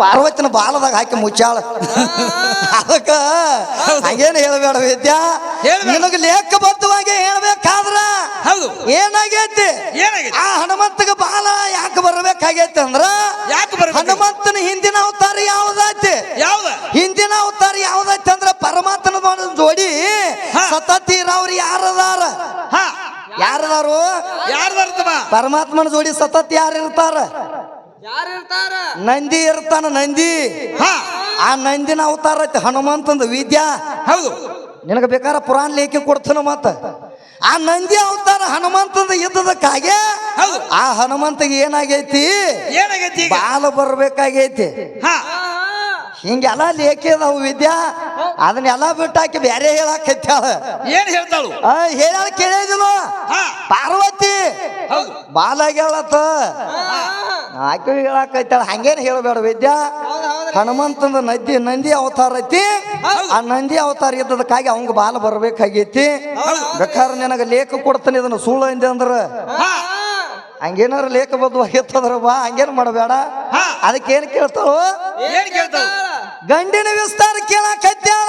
ಪಾರ್ವತಿನ ಬಾಲದಾಗ ಹಾಕಿ ಮುಚ್ಚಾಳ. ಅದಕ್ಕ ಹಂಗೇನು ಹೇಳಬೇಡ ವಿದ್ಯಾ? ನಿನಗೆ ಲೇಖಬದ್ಧವಾಗಿ ಹೇಳ್ಬೇಕಾದ್ರ ಹೌದು. ಏನಾಗೈತಿ? ಆ ಹನುಮಂತಗ ಬಾಲ ಯಾಕೆ ಬರ್ಬೇಕಾಗೈತಿ ಅಂದ್ರ? ಹನುಮಂತನ ಹಿಂದಿನ ಅವತಾರ ಯಾವ್ದೈತಿ ಯಾವ್ದ? ಹಿಂದಿನ ಅವತಾರ ಯಾವ್ದೈತಿ ಅಂದ್ರ ಪರಮಾತ್ಮನ ಜೋಡಿ ಸತತಿ ಸತತಿರವ್ರು ಯಾರದಾರ? ಹಾ. ಯಾರದಾರು? ಯಾರದಾರ ಪರಮಾತ್ಮನ ಜೋಡಿ ಸತತ್ ಯಾರು ಇರ್ತಾರ ಯಾರು ಇರ್ತಾರ? ನಂದಿ ಇರ್ತಾನ ನಂದಿ. ಹಾ. ಆ ನಂದಿನ ಅವತಾರ ಐತಿ ಹನುಮಂತಂದ ವಿದ್ಯಾ. ಹೌದು. ನಿನಗ ಬೇಕಾರ ಪುರಾಣ ಲೇಖಿ ಕೊಡ್ತಾನ ಮತ್ತ. ಆ ನಂದಿ ಅವತಾರ ಹನುಮಂತಂದ ಇದ್ದದಕ್ಕಾಗೆ ಹೌದು. ಆ ಹನುಮಂತಗೆ ಏನಾಗೈತಿ? ಏನಾಗೈತಿ ಬಾಲ ಬರ್ಬೇಕಾಗೈತಿ. ಹಾ. ಹಿಂಗೆಲ್ಲ ಲೇಖಿ ಅದಾವು ವಿದ್ಯಾ ಅದನ್ನೆಲ್ಲ ಬಿಟ್ಟಾಕಿ ಬೇರೆ ಹೇಳಕ್ ಏನ್ ಹೇಳ್ತಾಳು? ಹೇಳ ಕೇಳಿದಿಲ್ಲ. ಪಾರ್ವತಿ ಹೌದು. ಬಾಲ ಹೇಳತ್ತ ಆಕೆ ಹೇಳಾಕೈತಾಳ ಹಂಗೇನು ಹೇಳಬೇಡ ವಿದ್ಯಾ. ಹನುಮಂತಂದ ನದಿ ನಂದಿ ಅವತಾರ ಐತಿ. ಆ ನಂದಿ ಅವತಾರ ಇದ್ದದಕ್ಕಾಗಿ ಅವಂಗ ಬಾಲ ಬರ್ಬೇಕಾಗೈತಿ. ಬೇಕಾದ್ರೆ ನಿನಗ ಲೇಖ ಕೊಡ್ತಾನೆ ಇದನ್ನ ಸುಳ್ಳು ಅಂದೆ ಅಂದ್ರ. ಹಂಗೇನಾರು ಲೇಖ ಬದ್ದು ಆಗಿತ್ತಂದ್ರ ಬಾ ಹಂಗೇನ್ ಮಾಡಬೇಡ. ಅದಕ್ಕೇನು ಅದಕ್ಕೇನ್ ಕೇಳ್ತಾಳು? ಏನ್ ಕೇಳ್ತಾಳು? ಗಂಡಿನ ವಿಸ್ತಾರ ಕೇಳಾಕತ್ಯಾಳ.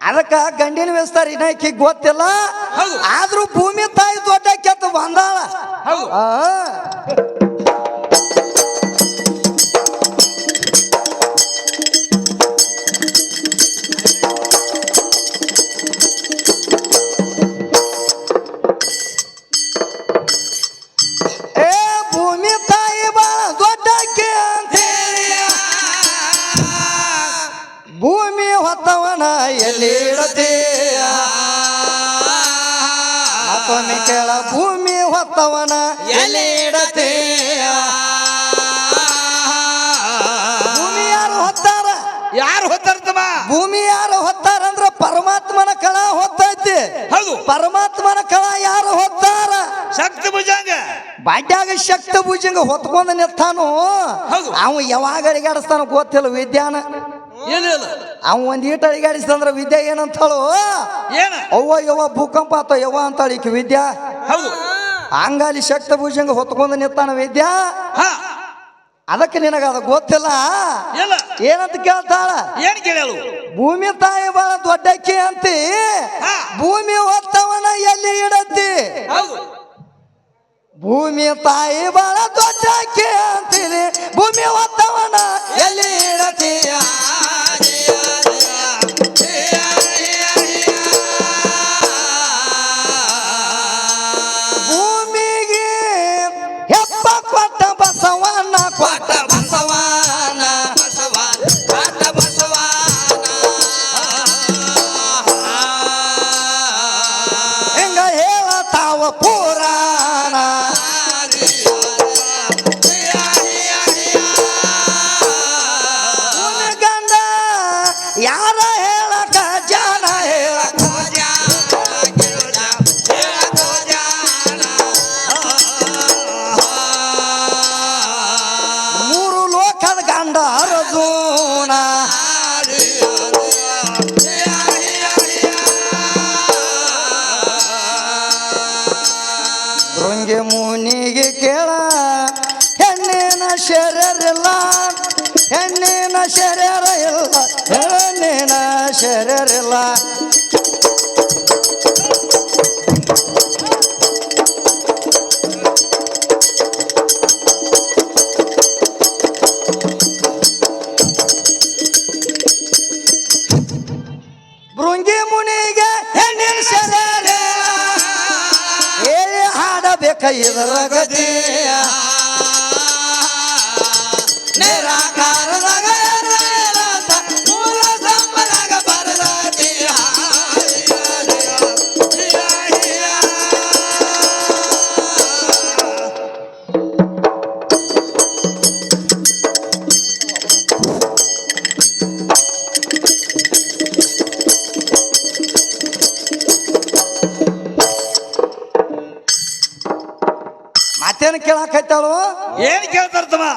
ಅದಕ್ಕ ಗಂಡಿನ ವಿಸ್ತಾರ ಇನ್ನಕ್ಕೆ ಗೊತ್ತಿಲ್ಲ. ಆದರೂ ಆದ್ರೂ ಭೂಮಿ ತಾಯಿ ದೊಡ್ಡ ಕೆತ್ತ ಬಂದಾಳ. ಭೂಮಿ ಹೊತ್ತವನ ಭೂಮಿ ಯಾರು ಹೊತ್ತಾರ. ಯಾರು ಹೊತ್ತಾರ ಭೂಮಿ ಯಾರು ಹೊತ್ತಾರ ಅಂದ್ರ ಪರಮಾತ್ಮನ ಕಳ ಹೊತ್ತೈತಿ. ಹೌದು. ಪರಮಾತ್ಮನ ಕಳ ಯಾರು ಹೊತ್ತಾರ? ಶಕ್ತಿ ಭುಜಂಗ. ಬಾಡ್ಯಾಗ ಶಕ್ತ ಭುಜಂಗ ಹೊತ್ಕೊಂಡ ನಿಂತಾನು. ಅವ ಯಾವಾಗ ಅಡಿಗಾಡಿಸ್ತಾನ ಗೊತ್ತಿಲ್ಲ ವಿದ್ಯಾನ. ಅವ ಒಂದ್ ಈಟ ಅಡಿಗಾಡಿಸ್ತಂದ್ರ ವಿದ್ಯಾ ಏನಂತಳು? ಏನ? ಅವ್ವ ಯವ್ವ ಭೂಕಂಪ ಆತ ಯವ್ವ ಅಂತಾಳ ಈಕಿ ವಿದ್ಯಾ? ಹೌದು. ಹಂಗಾಲಿ ಶಕ್ತ ಭುಜಂಗ ಹೊತ್ಕೊಂಡು ನಿಂತಾನ ವೈದ್ಯ? ಅದಕ್ಕೆ ನಿನಗ ಅದು ಗೊತ್ತಿಲ್ಲ ಏನಂತ ಕೇಳ್ತಾಳ? ಏನ್ ಕೇಳಲು ಭೂಮಿ ತಾಯಿ ಬಹಳ ದೊಡ್ಡಕ್ಕೆ ಅಂತಿ. ಭೂಮಿ ಹೊತ್ತವನ ಎಲ್ಲಿ ಇಡತ್ತಿ ಭೂಮಿ ತಾಯಿ ಬಹಳ ದೊಡ್ಡಕ್ಕೆ ಅಂತೀನಿ ಭೂಮಿ ಹೊತ್ತವನ ಎಲ್ಲಿ ಇಡತೀಯ? ಬಸವಣ್ಣ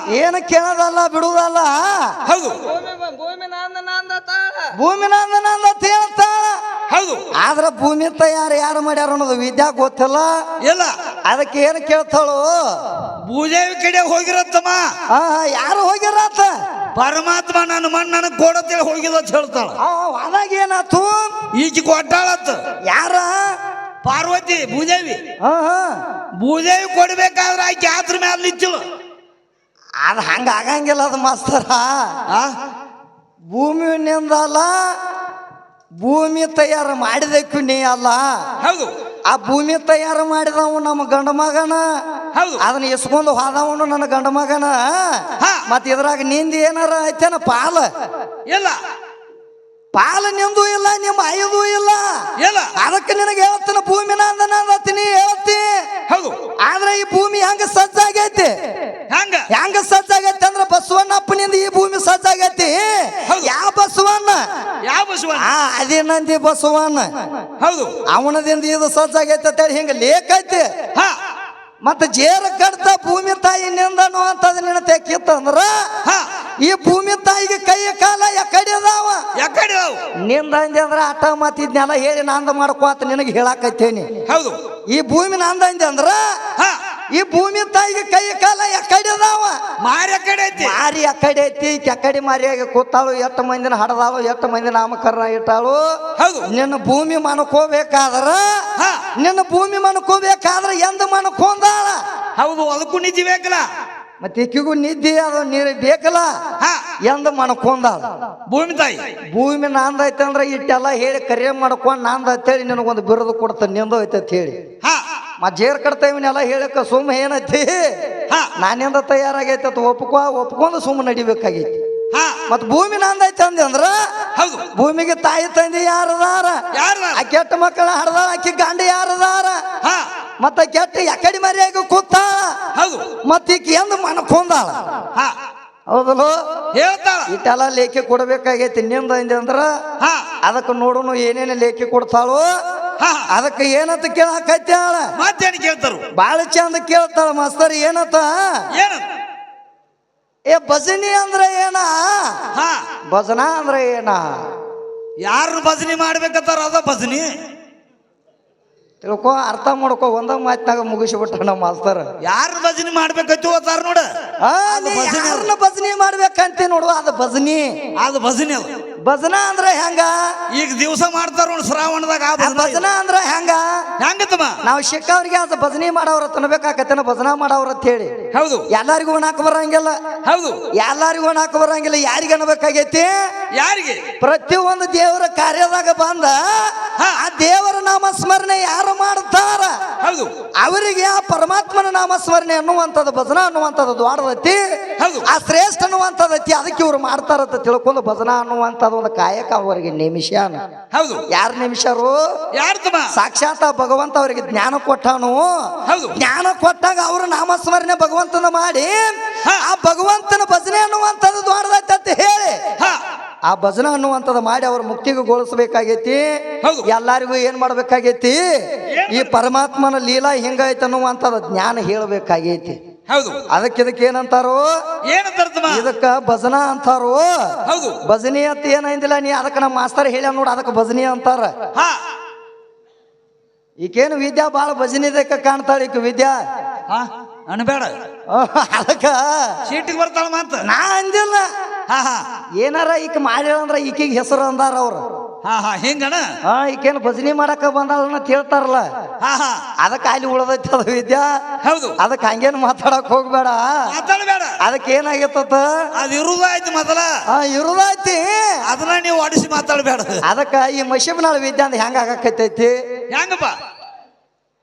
ಏನು ಕೇಳೋದಲ್ಲ ಬಿಡುವುದಲ್ಲ? ಹೌದು. ಭೂಮಿ ನಂದ ಹೇಳ್ತಾಳ ಹೌದು. ಆದ್ರ ಭೂಮಿ ತಯಾರು ಯಾರು ಮಾಡ್ಯಾರ ಅನ್ನೋದು ವಿದ್ಯಾ ಗೊತ್ತಿಲ್ಲ. ಇಲ್ಲ. ಅದಕ್ಕೆ ಏನು ಕೇಳ್ತಾಳು? ಭೂದೇವಿ ಕಡೆ ಹೋಗಿರತ್ತಮ್ಮ. ಆ ಯಾರು ಹೋಗಿರತ್ತ? ಪರಮಾತ್ಮ ನನ್ನ ಮಣ್ಣು ನನಗೆ ಕೊಡತ್ತೇಳಿ ಹೋಗಿದ ಅಂತ ಹೇಳ್ತಾಳ. ಆ ಅದಾಗ ಏನಾತು ಈಚೆ ಕೊಟ್ಟಾಳತ್ತ. ಯಾರ? ಪಾರ್ವತಿ ಭೂದೇವಿ. ಹಾ ಹಾ. ಭೂದೇವಿ ಕೊಡ್ಬೇಕಾದ್ರೆ ಆಕೆ ಆತ್ರ ಮೇಲೆ ನಿಂತಿಳು ಅದು ಹಂಗೆ ಆಗಂಗಿಲ್ಲ ಅದು ಮಾಸ್ತರ. ಭೂಮಿನಿಂದಲ್ಲ ಭೂಮಿ ತಯಾರು ಮಾಡಿದಕ್ಕೂ ನೀ ಅಲ್ಲ. ಹೌದು. ಆ ಭೂಮಿ ತಯಾರು ಮಾಡಿದವ ನಮ್ಮ ಗಂಡ ಮಗನ. ಹೌದು. ಅದನ್ನ ಇಸ್ಕೊಂಡು ಹೋದವನು ನನ್ನ ಗಂಡ ಮಗನ. ಮತ್ತೆ ಮತ್ ಇದ್ರಾಗ ನಿಂದ ಏನಾರ ಐತೇನ ಪಾಲ. ಇಲ್ಲ. ಪಾಲ ನಿಂದು ಇಲ್ಲ ನಿಮ್ಮ ಐದು ಇಲ್ಲ. ಇಲ್ಲ. ಅದಕ್ಕೆ ನಿನಗೆ ಹೇಳ್ತಾನ ಭೂಮಿ ನಂದ ನಂದತ್ತೀನಿ ಹೇಳ್ತಿ. ಹೌದು. ಆದ್ರೆ ಈ ಭೂಮಿ ಹೆಂಗ ಸಜ್ಜಾಗೈತಿ? ಹೆಂಗ? ಹೆಂಗ ಸಜ್ಜಾಗೈತಿ ಅಂದ್ರೆ ಬಸವಣ್ಣಪ್ಪನಿಂದ ಈ ಭೂಮಿ ಸಜ್ಜಾಗೈತಿ. ಯಾವ ಬಸವಣ್ಣ? ಯಾವ ಬಸವಣ್ಣ? ಅದೇ ನಂದಿ ಬಸವಣ್ಣ. ಹೌದು. ಅವನದಿಂದ ಇದು ಸಜ್ಜಾಗೈತಿ ಅಂತೇಳಿ ಹಿಂಗ ಲೇಖ ಐತಿ. ಹಾ. ಮತ್ತೆ ಜೇರ ಕಡ್ತ ಭೂಮಿ ತಾಯಿ ನಿಂದನು ಅಂತ ನಿನ್ನ ತೆಕ್ಕಿತ್ತಂದ್ರ ಹಾ. ಈ ಭೂಮಿ ತಾಯಿಗೆ ಕೈ ಕಾಲ ಎಕಡೆ ಅದಾವ? ಯಾಕಡೆ ಅವು ನಿಂದ ಅಂದೆ ಅಂದ್ರೆ ಆಟ ಮಾತಿದ್ನೆಲ್ಲ ಹೇಳಿ ನಂದ ಮಾಡ್ಕೋತ ನಿನಗೆ ಹೇಳಾಕತ್ತೇನಿ. ಹೌದು. ಈ ಭೂಮಿ ನಾಂದ ಅಂದೆ ಅಂದ್ರ ಹಾ. ಈ ಭೂಮಿ ತಾಯಿಗೆ ಕೈ ಕಾಲ ಎಕಡೆ ಅದಾವ? ಮಾರಿ ಕಡೆ ಐತಿ? ಮಾರಿ ಎಕಡೆ ಐತಿ? ಕೆಕಡಿ ಮಾರಿಯಾಗಿ ಕೂತಾಳು? ಎಷ್ಟು ಮಂದಿನ ಹಡದಾಳು? ಎಷ್ಟು ಮಂದಿ ನಾಮಕರಣ ಇಟ್ಟಾಳು? ಹೌದು. ನಿನ್ನ ಭೂಮಿ ಮನ್ಕೋಬೇಕಾದ್ರ ಹಾ. ನಿನ್ನ ಭೂಮಿ ಮನ್ಕೋಬೇಕಾದ್ರ ಎಂದ ಮನ್ಕೊಂದಾಳ? ಹೌದು ಅದಕ್ಕೂ ನಿಜ ಬೇಕಲ್ಲ. ಮತ್ತೆ ಇಕ್ಕಿಗೂ ನಿದ್ದೆ ಅದು ನೀರು ಬೇಕಲ್ಲ? ಎಂದು ಮನ್ಕೊಂದಾಳ ಭೂಮಿ ತಾಯಿ. ಭೂಮಿ ನಾಂದೈತೆ ಅಂದ್ರೆ ಇಟ್ಟೆಲ್ಲ ಹೇಳಿ ಕರೆ ಮಾಡ್ಕೊಂಡು ನಾಂದ ಹೇಳಿ ನಿನಗೊಂದು ಬಿರುದು ಕೊಡ್ತ ನಿಂದು ಐತೆ ಅಂತ ಹೇಳಿ. ಹಾ. ಮತ್ ಜೇರ್ ಕಡ್ತಾ ಇವನ್ನೆಲ್ಲ ಹೇಳಕ್ಕ ಸುಮ್ಮ ಏನೈತಿ? ಹಾ. ನಾನಿಂದ ತಯಾರಾಗೈತೆ ಒಪ್ಕೊ ಒಪ್ಕೊಂಡು ಸುಮ್ಮ ನಡಿಬೇಕಾಗೈತಿ. ಮತ್ ಭೂಮಿ ನಂದೈತೆ ಅಂದೆ ಅಂದ್ರ ಹೌದು. ಭೂಮಿಗೆ ತಾಯಿ ತಂದೆ ಯಾರದಾರ? ಯಾರು ಆ ಕೆಟ್ಟ ಮಕ್ಕಳ ಹಡ್ದಾರ ಆಕಿ ಗಂಡ ಯಾರದಾರ? ಹಾ. ಮತ್ತ ಕೆಟ್ಟ ಎಕಡಿ ಮರಿಯಾಗಿ ಕೂತ ಹೌದು. ಮತ್ತ ಈಕಿ ಎಂದು ಮನಕೊಂದಾಳ? ಹಾ. ಹೌದಲ್ಲ? ಹೇಳ್ತಾಳ. ಇಟ್ಟೆಲ್ಲ ಲೇಖಿ ಕೊಡ್ಬೇಕಾಗೈತಿ ನಿಂದ ಅಂದೆ ಅಂದ್ರ ಹಾ. ಅದಕ್ಕೆ ನೋಡೋನು ಏನೇನು ಲೇಖಿ ಕೊಡ್ತಾಳೋ ಹಾ. ಅದಕ್ಕೆ ಏನಂತ ಅಳ ಮತ್ತೇನು ಕೇಳ್ತಾರು? ಬಾಳ ಚಂದ ಕೇಳ್ತಾಳ ಮಾಸ್ತರ್ ಏನಂತ? ಏನು ಏ ಭಜನಿ ಅಂದ್ರೆ ಏನ? ಹಾ. ಭಜನಾ ಅಂದ್ರೆ ಏನ? ಯಾರು ಭಜನಿ ಮಾಡ್ಬೇಕಂತಾರ ಅದ ಭಜನಿ. ತಿಳ್ಕೊ ಅರ್ಥ ಮಾಡ್ಕೊ ಒಂದ ಮಾತಿನಾಗ ಮುಗಿಸಿಬಿಟ್ಟ ನಮ್ಮ ಮಾಸ್ತರ್. ಯಾರು ಭಜನಿ ಮಾಡ್ಬೇಕೈತಿ ಅತ್ತಾರ ನೋಡ. ಭಜನಿ ಮಾಡ್ಬೇಕಂತ ನೋಡು ಅದು ಭಜನಿ. ಅದು ಭಜನಿ ಅದು ಭಜನಾ ಅಂದ್ರೆ ಹೆಂಗ? ಈಗ ದಿವಸ ಮಾಡ್ತಾರ ಶ್ರಾವಣದಾಗ ಆ ಭಜನ ಅಂದ್ರೆ ಹೆಂಗ? ಹೆಂಗತ್ತಮ್ಮ? ನಾವು ಸಿಕ್ಕವ್ರಿಗೆ ಅದ ಭಜನೆ ಮಾಡವ್ರ ತನಬೇಕಾಕತ್ತೇನ ಭಜನ ಮಾಡವ್ರ ಅಂತ ಹೇಳಿ. ಹೌದು. ಎಲ್ಲಾರಿಗೂ ಒಣಾಕ ಬರಂಗಿಲ್ಲ. ಹೌದು. ಎಲ್ಲಾರಿಗೂ ಒಣಾಕ ಬರಂಗಿಲ್ಲ. ಯಾರಿಗೆ ಅನ್ಬೇಕಾಗೈತಿ? ಯಾರಿಗೆ? ಪ್ರತಿಯೊಂದು ದೇವರ ಕಾರ್ಯದಾಗ ಬಂದ. ಆ ದೇವರ ನಾಮಸ್ಮರಣೆ ಯಾರು ಮಾಡ್ತಾರ? ಹೌದು. ಅವರಿಗೆ ಆ ಪರಮಾತ್ಮನ ನಾಮಸ್ಮರಣೆ ಅನ್ನುವಂಥದ್ದು ಭಜನ ಅನ್ನುವಂಥದ್ದು ದ್ವಾಡದೈತಿ ಹೌದು. ಆ ಶ್ರೇಷ್ಠ ಅನ್ನುವಂಥದ್ದೈತಿ ಅದಕ್ಕೆ ಇವ್ರು ಮಾಡ್ತಾರಂತ ತಿಳ್ಕೊಂಡು ಭಜನ ಅನ್ನುವಂಥದ್ದು ಒಂದು ಕಾಯಕ ಅವರಿಗೆ ನಿಮಿಷ ಹೌದು. ಯಾರು ನಿಮಿಷರು? ಯಾರು ಸಾಕ್ಷಾತ್ ಭಗವಂತ ಅವರಿಗೆ ಜ್ಞಾನ ಕೊಟ್ಟನು. ಜ್ಞಾನ ಕೊಟ್ಟಾಗ ಅವರು ನಾಮಸ್ಮರಣೆ ಭಗವಂತನ ಮಾಡಿ. ಆ ಭಗವಂತನ ಭಜನೆ ಅನ್ನುವಂಥದ್ದು ದ್ವಾಡದೈತಿ ಅಂತ ಹೇಳಿ. ಆ ಭಜನ ಅನ್ನುವಂಥದ್ದು ಮಾಡಿ ಅವ್ರ ಮುಕ್ತಿಗೆ ಗೋಳಿಸ್ಬೇಕಾಗೈತಿ. ಎಲ್ಲರಿಗೂ ಎಲ್ಲಾರಿಗೂ ಏನ್ ಮಾಡ್ಬೇಕಾಗೈತಿ? ಈ ಪರಮಾತ್ಮನ ಲೀಲಾ ಹಿಂಗೈತೆ ಅನ್ನುವಂಥದ್ದು ಜ್ಞಾನ ಹೇಳಬೇಕಾಗೈತಿ. ಹೌದು. ಅದಕ್ಕೆ ಇದಕ್ಕೆ ಏನಂತಾರೋ? ಏನಂತಾರ ಇದಕ್ಕ ಭಜನ ಅಂತಾರೋ? ಹೌದು. ಭಜನಿ ಅಂತ ಏನಂದಿಲ್ಲ ನೀ ಅದಕ್ಕೆ ನಮ್ಮ ಮಾಸ್ತರ್ ಹೇಳ ನೋಡು ಅದಕ್ಕೆ ಭಜನಿ ಅಂತಾರ. ಹಾ. ಈಕೇನು ವಿದ್ಯಾ ಬಾಳ ಭಜನಿದಕ್ಕ ಕಾಣ್ತಾಳ ಈಕ ವಿದ್ಯಾ? ಹಾ ಅನ್ಬೇಡ ಅದಕ್ಕ ಸೀಟಿಗೆ ಬರ್ತಾಳ ಮಾತ. ನಾ ಅಂದಿಲ್ಲ. ಹಾ ಹಾ. ಏನಾರ ಈಕ ಮಾಡಿಲ್ಲ ಅಂದ್ರ ಈಕಿಗೆ ಹೆಸರು ಅಂದಾರ ಅವ್ರು. ಹಾ ಹಾ ಹಿಂಗಣ ಹಾ ಈಕೇನು ಭಜನಿ ಮಾಡಕ ಬಂದಾಳನ್ನ ತಿಳ್ತಾರಲ್ಲ ಹಾ ಹಾ. ಅದಕ್ಕೆ ಅಲ್ಲಿ ಉಳದೈತಿ ಅದು ವಿದ್ಯಾ. ಹೌದು. ಅದಕ್ಕೆ ಹಂಗೇನು ಮಾತಾಡಕ್ ಹೋಗ್ಬೇಡ. ಮಾತಾಡಬೇಡ. ಅದಕ್ಕೆ ಏನಾಗಿತ್ತ? ಅದು ಮೊದಲ. ಆ ಇರುದೈತಿ ಅದನ್ನ ನೀವು ಅಡಿಸಿ ಮಾತಾಡಬೇಡ. ಅದಕ್ಕ ಈ ಮಶಿಬ್ನಾಳ ವಿದ್ಯಾ ಅಂತ ಹೆಂಗ ಆಗಕತ್ತೈತಿ? ಹೆಂಗಪ್ಪ?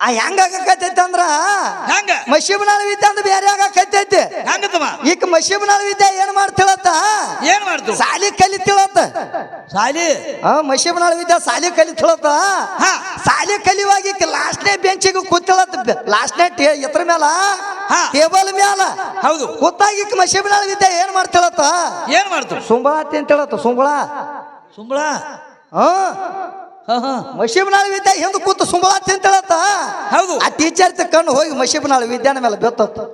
ಆ ಹೆಂಗ ಆಗಕತ್ತೈತಿ ಅಂದ್ರ? ಹೆಂಗ? ಮಶಿಬ್ನಾಳ ವಿದ್ಯೆ ಅಂದ್ರೆ ಬೇರೆ ಆಗಕತ್ತೈತಿ. ಹೆಂಗತ್ತಮ್ಮ ಈಗ ಮಶಿಬ್ನಾಳ ವಿದ್ಯಾ ಏನ್ ಮಾಡ್ತಿಳತ್ತ? ಏನ್ ಮಾಡ್ತು ಸಾಲಿ ಕಲಿತಿಳತ್ತ ಸಾಲಿ? ಆ ಮಶಿಬ್ನಾಳ ವಿದ್ಯಾ ಸಾಲಿ ಕಲಿತಿಳತ್ತ ಹಾ. ಸಾಲಿ ಕಲಿಯುವಾಗ ಈಕ ಲಾಸ್ಟ್ನೇ ಬೆಂಚಿಗೆ ಕೂತಿಳತ್ತ. ಲಾಸ್ಟ್ನೇ ಟೇ ಎತ್ರ ಮೇಲ ಹಾ. ಟೇಬಲ್ ಮ್ಯಾಲ. ಹೌದು. ಕೂತಾಗ ಈಕ ಮಶಿಬ್ನಾಳ ವಿದ್ಯಾ ಏನ್ ಮಾಡ್ತಿಳತ್ತ? ಏನ್ ಮಾಡ್ತು ಸುಂಬಳ ಅಂತ ಹೇಳತ್ತ ಸುಂಬಳ. ಸುಂಬಳ? ಹಾ ಮಶಿಬ್ನಾಳ ವಿದ್ಯಾ ಹಿಂದೆ ಕೂತು ಸುಂಬಳ ತಿಂತಳತ್ತ ಹೌದು. ಆ ಟೀಚರ್ ಕಣ್ಣು ಹೋಗಿ ಮಶಿಬ್ನಾಳ ವಿದ್ಯಾನ ಮೇಲೆ ಬೆತ್ತತ್ತು.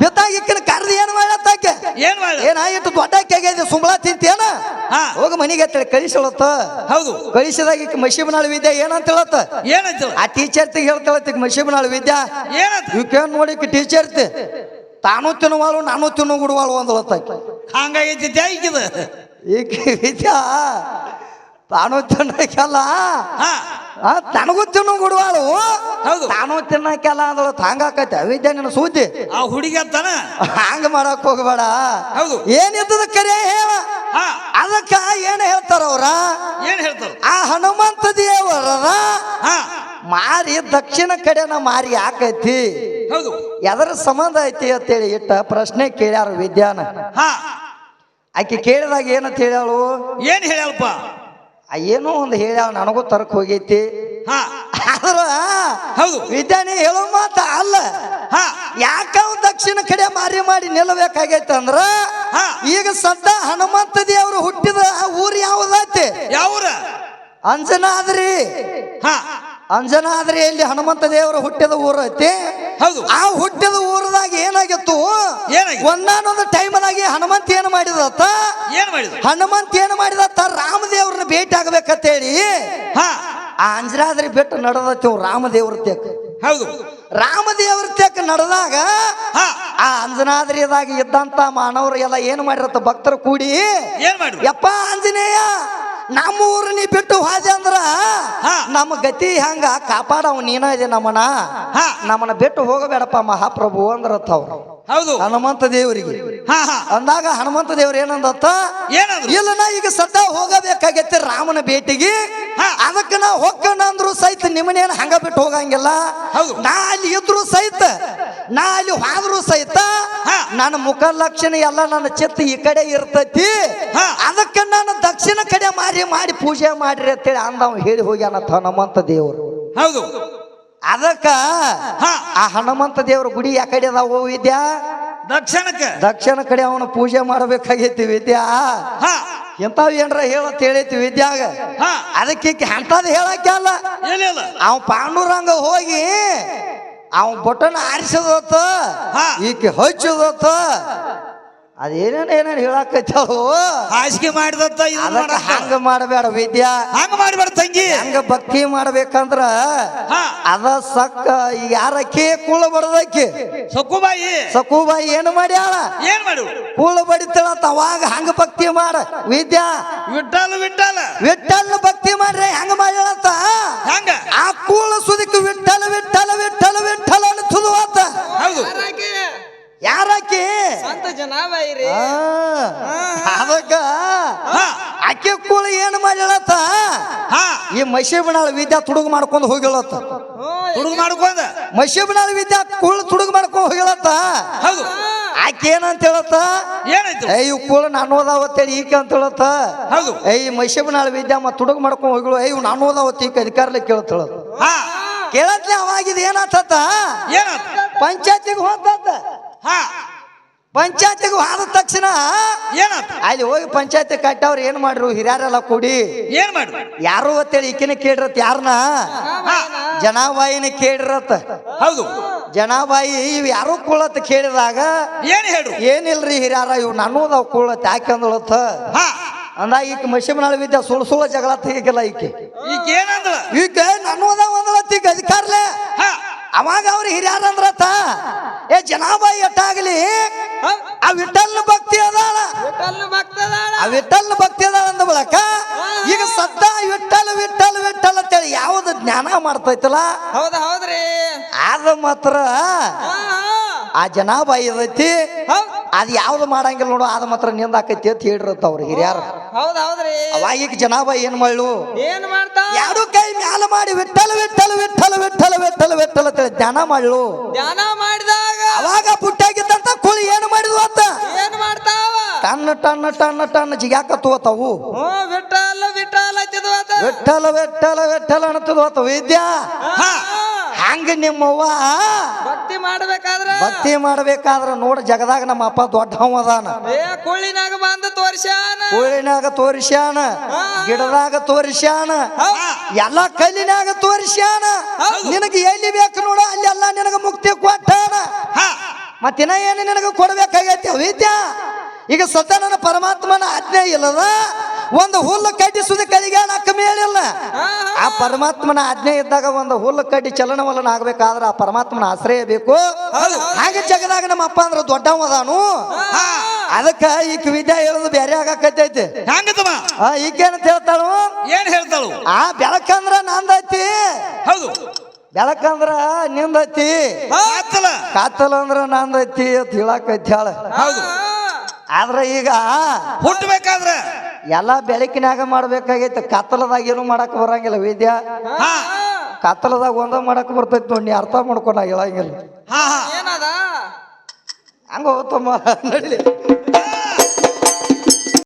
ಬೆತ್ತಾಗ ಕರ್ದು ಏನ್ ಮಾಡತ್ತಾಕೆ ಏನ್ ಏನ ಇಟ್ಟು ದೊಡ್ಡ ಕೆಗೆದೆ ಸುಂಬಳ ತಿಂತೇನ ಹಾ. ಹೋಗಿ ಮನೆಗೆ ಅಂತೇಳಿ ಕಳಿಸಳತ್ತ ಹೌದು. ಕಳಿಸಿದಾಗ ಈಕ ಮಶಿಬ್ನಾಳ ವಿದ್ಯಾ ಏನಂತ ಹೇಳತ್ತ? ಏನಂತ ಆ ಟೀಚರ್ ತಿಗೆ ಹೇಳ್ತಾಳತ್ತ ಈಗ ಮಶಿಬ್ನಾಳ ವಿದ್ಯಾ. ಏನಂತ ಇವಕ್ಕೇನ್ ನೋಡಿ ಟೀಚರ್ ತಾನು ತಿನ್ನುವಾಳು ನಾನು ತಿನ್ನು ಗುಡುವಾಳು ಅಂದಳತ್ತಾಕೆ ಹಂಗಾಗೈತಿ ಈಕೆ ಈಗ ವಿದ್ಯಾ ತಾನು ತಿನ್ನಕ್ಕೆಲ್ಲ? ತನಗೂ ತಿನ್ನು ಗುಡುವಾಳು. ಹೌದು. ತಾನು ತಿನ್ನಕ್ಕೆಲ್ಲ ಅಂದಳು. ಹಂಗಾಕೈತೆ ವಿದ್ಯಾ ನಿನ್ನ ಸೂತಿ ಆ ಹುಡುಗಿ ಅಂತಾನ? ಹಂಗ ಮಾಡಕ್ ಹೋಗಬೇಡ. ಹೌದು. ಏನಿದ್ದದ ಕರೆ ಹೇಳ ಹಾ. ಅದಕ್ಕ ಏನ್ ಹೇಳ್ತಾರ ಅವ್ರ? ಏನ್ ಹೇಳ್ತಾರ? ಆ ಹನುಮಂತ ದೇವರ ಹಾ. ಮಾರಿ ದಕ್ಷಿಣ ಕಡೆನ ಮಾರಿ ಯಾಕೈತಿ? ಹೌದು. ಎದರ ಸಂಬಂಧ ಐತಿ ಅಂತೇಳಿ ಇಟ್ಟ ಪ್ರಶ್ನೆ ಕೇಳ್ಯಾರ ವಿದ್ಯಾನ. ಹಾ. ಆಕೆ ಕೇಳಿದಾಗ ಏನಂತ ಹೇಳ್ಯಾಳು? ಏನ್ ಹೇಳಲ್ಪ ಆ ಏನೋ ಒಂದು ಹೇಳ್ಯಾವ ನನಗೂ ತರಕ್ ಹೋಗೈತಿ. ಹಾ. ಆದ್ರ ಹೌದು. ವಿದ್ಯಾನಿ ಹೇಳೋ ಮಾತ ಅಲ್ಲ. ಹಾ. ಯಾಕ ದಕ್ಷಿಣ ಕಡೆ ಮಾರಿ ಮಾಡಿ ನಿಲ್ಲಬೇಕಾಗೈತೆ ಅಂದ್ರ ಹಾ. ಈಗ ಸದ್ದ ಹನುಮಂತ ದೇವರು ಹುಟ್ಟಿದ ಊರು ಯಾವ್ದೈತಿ ಯಾವ್ರ? ಅಂಜನಾದ್ರಿ. ಹಾ. ಅಂಜನಾದ್ರಿ ಇಲ್ಲಿ ಹನುಮಂತ ದೇವರು ಹುಟ್ಟಿದ ಊರು ಐತಿ. ಹೌದು. ಆ ಹುಟ್ಟಿದ ಊರದಾಗ ಏನಾಗಿತ್ತು? ಒಂದಾನೊಂದು ಟೈಮ್ದಾಗಿ ಹನುಮಂತ ಏನು ಮಾಡಿದತ್ತ? ಏನ್ ಮಾಡಿದ ಹನುಮಂತ ಏನು ಮಾಡಿದತ್ತ? ರಾಮದೇವ್ರನ್ನ ಭೇಟಿ ಆಗ್ಬೇಕಂತ ಹೇಳಿ ಆ ಅಂಜನಾದ್ರಿ ಬಿಟ್ಟು ನಡೆದತ್ತಿ ರಾಮದೇವ್ರ ತೆಕ್. ಹೌದು. ರಾಮದೇವ್ರ ತೆಕ್ ನಡೆದಾಗ ಹಾ. ಆ ಅಂಜನಾದ್ರಿದಾಗ ಇದ್ದಂತ ಮಾನವರು ಎಲ್ಲ ಏನ್ ಮಾಡಿರತ್ತ? ಭಕ್ತರು ಕೂಡಿ ಏನ್ ಮಾಡಿ ಯಪ್ಪ ಆಂಜನೇಯ ನಮ್ಮ ಊರು ನೀ ಬಿಟ್ಟು ಹೋದೆ ಅಂದ್ರ ಹಾ. ನಮ್ಮ ಗತಿ ಹಂಗ ಕಾಪಾಡವ್ ನೀನ ಇದೆ ನಮ್ಮನ ಹಾ. ನಮ್ಮನ್ನ ಬಿಟ್ಟು ಹೋಗಬೇಡಪ್ಪ ಮಹಾಪ್ರಭು ಅಂದ್ರತ್ತ ಅವ್ರು ಹೌದು ಹನುಮಂತ ದೇವರಿಗೆ ಅಂದಾಗ ಹನುಮಂತ ದೇವ್ರು ಏನಂದತ್ತ ಇಲ್ಲ ನಾ ಈಗ ಸದ್ದ ಹೋಗಬೇಕಾಗೈತಿ ರಾಮನ ಭೇಟಿಗೆ. ಅದಕ್ಕೆ ನಾ ಹೋಗೋಣ ಅಂದ್ರು ಸಹಿತ ನಿಮ್ಮನೇನು ಹಂಗ ಬಿಟ್ಟು ಹೋಗಂಗಿಲ್ಲ ಹೌದು. ನಾ ಅಲ್ಲಿ ಇದ್ರು ಸಹಿತ ನಾ ಅಲ್ಲಿ ಹಾದ್ರು ಸಹಿತ. ನನ್ನ ಮುಖ ಲಕ್ಷಣ ಎಲ್ಲ ನನ್ನ ಚಿತ್ತ ಈ ಕಡೆ ಇರ್ತೈತಿ. ಅದಕ್ಕೆ ನಾನು ದಕ್ಷಿಣ ಕಡೆ ಮಾರಿ ಮಾಡಿ ಪೂಜೆ ಮಾಡ್ರಿ ಅಂತೇಳಿ ಅಂದವ್ ಹೇಳಿ ಹೋಗ್ಯಾನ ಹನುಮಂತ ದೇವರು. ಹೌದು. ಅದಕ್ಕ ಹಾ. ಆ ಹನುಮಂತ ದೇವ್ರ ಗುಡಿ ಯಾ ಕಡೆ ಅದಾವ ವಿದ್ಯಾ? ದಕ್ಷಿಣಕ್ಕೆ. ದಕ್ಷಿಣ ಕಡೆ ಅವನು ಪೂಜೆ ಮಾಡಬೇಕಾಗೈತಿ ವಿದ್ಯಾ? ಎಂತಾವ್ ಏನ್ರ ಹೇಳತ್ ಹೇಳೈತಿ ವಿದ್ಯಾಗ? ಹಾ. ಅದಕ್ಕೆ ಅಂಥದ್ದು ಹೇಳಕ್ಕೆ ಅಲ್ಲ. ಏನಿಲ್ಲ ಅವ ಪಾಂಡುರಂಗ ಹೋಗಿ ಅವ್ ಬಟನ್ ಆರಿಸದತ್ತ ಹಾ. ಈಕೆ ಹಚ್ಚೋದತ್ತ ಅದೇನೇನು ಏನೇನು ಹೇಳಕತ್ತಾಳು ಹಾಸಿಗೆ ಮಾಡಿದಂತ ಹಂಗ ಮಾಡಬೇಡ ವಿದ್ಯಾ. ಹಂಗ ಮಾಡಬೇಡ ತಂಗಿ. ಹಂಗ ಭಕ್ತಿ ಮಾಡ್ಬೇಕಂದ್ರ ಅದ ಸಕ್ಕ ಈಗ ಕೇ ಕೂಳು ಬಡದಕ್ಕಿ? ಸಕುಬಾಯಿ ಸಕುಬಾಯಿ ಏನು ಮಾಡ್ಯಾಳ? ಏನ್ ಮಾಡು? ಕೂಳು ಬಡಿತಳ ಅವಾಗ ಹಂಗ ಭಕ್ತಿ ಮಾಡ. ವಿದ್ಯಾ. ವಿಠಲ್ ವಿಠಲ ವಿಠಲ್ ಭಕ್ತಿ ಮಾಡ್ರೆ ಹಂಗ ಮಾಡ್ಯಾಳತ್ತ ಹಂಗ? ಆ ಕೂಳ ಸುದಿಕ್ ವಿಠಲ ವಿಠಲ ಸ್ವಂತ ಜನ ಬೈರಿ ಅದಕ್ಕ ಹಾ ಆಕೆ ಕೂಳ ಏನ್ ಮಾಡ್ಯಾಳತ್ತ? ಹಾ. ಈ ಮಶೀಬನಾಳ ವಿದ್ಯಾ ತುಡುಗು ಮಾಡ್ಕೊಂಡು ಹೋಗಿಳತ್ತ ಮಾಡ್ಕೊಂಡು ಮಾಡ್ಕೊಂಡ? ಮಶೀಬನಾಳ ವಿದ್ಯಾ ಕೂಳ ತುಡುಗು ಮಾಡ್ಕೊಂಡು ಹೋಗಿಳತ್ತ ಹೌದು. ಆಕೆ ಏನಂತ ಹೇಳತ್ತ ಏನೈತಿ ಏ ಇವ್ ಕೂಳ ನಾನು ಓದಾವತ್ತೇಳಿ ಈಕೆ ಅಂತ ಹೇಳತ್ತ ಹೌದು. ಏಯ್ ಮಶೀಬನಾಳ ವಿದ್ಯಾ ಮತ್ತೆ ತುಡುಗು ಮಾಡ್ಕೊಂಡು ಹೋಗಿಳು ಏಯ್ ನಾನು ಓದಾವತ್ತಿ ಈಕೆ ಅಧಿಕಾರಲಿ ಕೇಳ್ತಾಳ ಹಾ. ಕೇಳತ್ಲೆ ಅವಾಗಿದ ಏನಾತತ್ತ? ಏನಾಯ್ತು ಪಂಚಾಯತಿಗೆ ಹೋಗ್ತತ್ತ ಹಾ. ಪಂಚಾಯತಿಗೆ ಆದ ತಕ್ಷಣ ಏನಾಯ್ತು? ಅಲ್ಲಿ ಹೋಗಿ ಪಂಚಾಯತಿ ಕಟ್ಟವ್ರು ಏನ್ ಮಾಡ್ರು? ಹಿರಿಯರೆಲ್ಲ ಕೂಡಿ ಏನ್ ಮಾಡ್ರು? ಯಾರು ಅಂತೇಳಿ ಈಕಿನ ಕೇಳಿರತ್ ಯಾರನ್ನ ಜನಾಬಾಯಿನ ಕೇಳಿರತ್ ಹೌದು. ಜನಾಬಾಯಿ ಇವ್ ಯಾರು ಕೂಳತ್ ಕೇಳಿದಾಗ ಏನ್ ಹೇಳ್ರು? ಏನಿಲ್ರಿ ಹಿರಿಯಾರ ಇವ್ ನನ್ನೋದಾವ್ ಕೂಳತ್ ಯಾಕೆ ಅಂದ ಈಕ ಮಶಿಮನಾಳ ವಿದ್ಯಾ ಸುಳ್ಳು ಸುಳ್ಳು ಜಗಳ ತೆಗಿಕಲ್ಲ ಈಕೆ. ಈಕೆ ಏನಂದ್ರ ಈಕೆ ನಾನು ಅಂದಳತ್ ಈಗ ಅಧಿಕಾರ್ಲೆ? ಹಾ. ಅವಾಗ ಅವ್ರು ಹಿರಿಯಾರ ಅಂದ್ರತ್ತ? ಏ ಜನಾಭ ಎಟ್ಟಾಗಲಿ? ಆ ವಿಠಲ್ ಭಕ್ತಿ ಅದಾಳ. ಆ ವಿಠಲ್ ಭಕ್ತಿ ಅದಾಳ ಅಂದ ಬಳಕ ಈಗ ಸದ್ದ ವಿಠಲ್ ವಿಠಲ್ ವಿಠಲ್ ಅಂತೇಳಿ ಯಾವ್ದು ಜ್ಞಾನ ಮಾಡ್ತೈತಲ್ಲ? ಹೌದ ಹೌದ್ರಿ. ಆದ ಮಾತ್ರ. ಆ ಜನಾಭ ಇದೈತಿ ಹೌದ್ ಅದ್ ಯಾವ್ದು ಮಾಡಂಗಿಲ್ಲ ನೋಡು ಅದ ಮಾತ್ರ ನಿಂದಾಕೈತಿ ಅಂತ ಹೇಳಿರತ್ತ ಅವ್ರ ಹಿರಿಯರು. ಅವಾಗ ಈಗ ಜನಾಬಾಯಿ ಏನ್ ಮಾಡ್ಲು? ಏನ್ ಮಾಡ್ತಾ? ಎರಡು ಕೈ ಮ್ಯಾಲ ಮಾಡಿ ವಿಠಲ್ ವಿಠಲ್ ವಿಠಲ್ ವಿಠಲ್ ವಿಠಲ್ ವಿಠಲ್ ಅಂತೇಳಿ ಧ್ಯಾನ ಮಾಡ್ಲು. ಧ್ಯಾನ ಮಾಡಿದಾಗ ಅವಾಗ ಪುಟ್ಟಾಗಿದ್ದಂತ ಕುಳಿ ಏನು ಮಾಡಿದ್ವು ಅಂತ ಏನ್ ಮಾಡ್ತಾವ? ಟನ್ ಟನ್ ಟಣ್ಣ ಟಣ್ಣ ಜಿಗಾಕತ್ತುವತ್ತವು ಹ್ಞೂ ವಿಠಲ್ ವಿಠಲ್ ಹಚ್ಚಿದ್ವು ವೆಟ್ಟಲ ವಿಠಲ ವಿಠಲ ವಿಠಲ ವೈದ್ಯ? ಹಂಗ ನಿಮ್ಮವ್ವ. ಭಕ್ತಿ ಮಾಡ್ಬೇಕಾದ್ರ. ಭಕ್ತಿ ಮಾಡ್ಬೇಕಾದ್ರ ನೋಡ ಜಗದಾಗ ನಮ್ಮ ಅಪ್ಪ ದೊಡ್ಡವ ಅದಾನ. ಕುಳ್ಳಿನಾಗ ಬಂದ ತೋರ್ಸ್ಯಾನ. ಕೋಳಿನಾಗ ತೋರಿಸ್ಯಾನ ಗಿಡದಾಗ ತೋರಿಸ್ಯಾನ ಎಲ್ಲ ಕಲ್ಲಿನಾಗ ತೋರಿಸ್ಯಾನ. ನಿನಗೆ ಎಲ್ಲಿ ಬೇಕು ನೋಡ ಅಲ್ಲಿ ಎಲ್ಲ ನಿನಗ ಮುಕ್ತಿ ಕೊಟ್ಟಾನ. ಹಾ. ಮತ್ತಿನ ಏನು ನಿನಗ ಕೊಡ್ಬೇಕಾಗೈತಿ ವಿದ್ಯಾ? ಈಗ ಸತ ನನ್ನ ಪರಮಾತ್ಮನ ಆಜ್ಞೆ ಇಲ್ಲದ ಒಂದು ಹುಲ್ಲು ಕಡ್ಡಿ ಸುದಿ ಕಲಿಗೆ ಕಮ್ಮಿ ಮೇಲಿಲ್ಲ. ಆ ಪರಮಾತ್ಮನ ಆಜ್ಞೆ ಇದ್ದಾಗ ಒಂದು ಹುಲ್ಲು ಕಡ್ಡಿ ಚಲನವಲನ ಆಗ್ಬೇಕಾದ್ರೆ ಆ ಪರಮಾತ್ಮನ ಆಶ್ರಯ ಬೇಕು. ಹಾಗೆ ಜಗದಾಗ ನಮ್ಮ ಅಪ್ಪ ಅಂದ್ರೆ ದೊಡ್ಡವ ಅದಾನು ಅದಕ್ಕ ಈಕ ವಿದ್ಯಾ ಹೇಳೋದು ಬೇರೆ ಆಗಾಕತ್ತೈತಿ. ಹೆಂಗತಮ್ಮ ಆ ಈಕೇನಂತ ಹೇಳ್ತಾಳು? ಏನ್ ಹೇಳ್ತಾಳು? ಆ ಬೆಳಕಂದ್ರ ನಂದೈತಿ. ಹೌದು. ಬೆಳಕಂದ್ರ ನಿಂದೈತಿ. ಕಾತಲ. ಅಂದ್ರ ನಂದೈತಿ ಅಂತ ಹೇಳಾಕೈತಿ ಹೇಳ ಹೌದು. ಆದ್ರ ಈಗ ಹುಟ್ಟಬೇಕಾದ್ರ? ಎಲ್ಲ ಬೆಳಕಿನಾಗ ಮಾಡ್ಬೇಕಾಗೈತೆ. ಕತ್ತಲದಾಗ ಏನು ಮಾಡಕ್ ಬರಂಗಿಲ್ಲ ವಿದ್ಯಾ. ಹಾ. ಕತ್ತಲದಾಗ ಒಂದ ಮಾಡಕ್ ಬರ್ತೈತಿ ನೋಡಿ ಅರ್ಥ ಮಾಡ್ಕೊಂಡ ಹೇಳಂಗಿಲ್ಲ. ಹಾ ಹಾ. ಏನದ ಹಂಗ ಹೋತಮ್ಮ ನಡಿಲಿ.